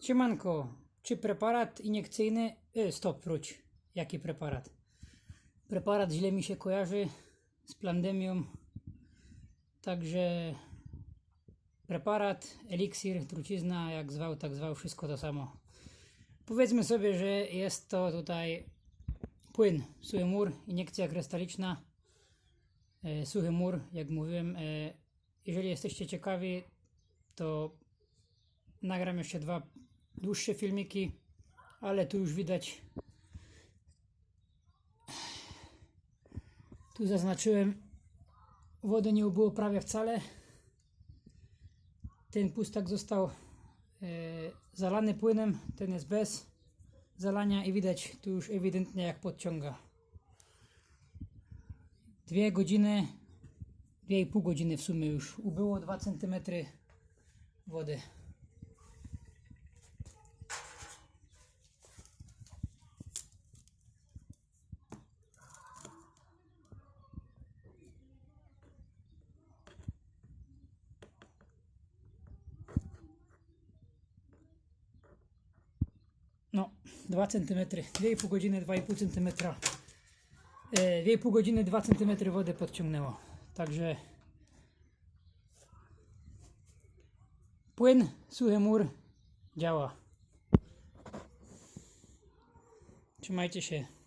Siemanko, czy preparat iniekcyjny... E, stop, wróć. Jaki preparat? Preparat źle mi się kojarzy z plandemią. Także preparat, eliksir, trucizna, jak zwał, tak zwał, wszystko to samo. Powiedzmy sobie, że jest to tutaj płyn, suchy mur, iniekcja krystaliczna, e, suchy mur, jak mówiłem. E, jeżeli jesteście ciekawi, to nagram jeszcze dwa dłuższe filmiki, ale tu już widać. Tu zaznaczyłem, wody nie było prawie wcale. Ten pustak został e, zalany płynem, ten jest bez zalania i widać tu już ewidentnie jak podciąga. Dwie godziny, dwie i pół godziny w sumie już ubyło 2 cm wody. No, 2 cm, 2,5 godziny, 2,5 cm. E, 2,5 godziny, 2 cm wody podciągnęło. Także płyn, suchy mur działa. Trzymajcie się.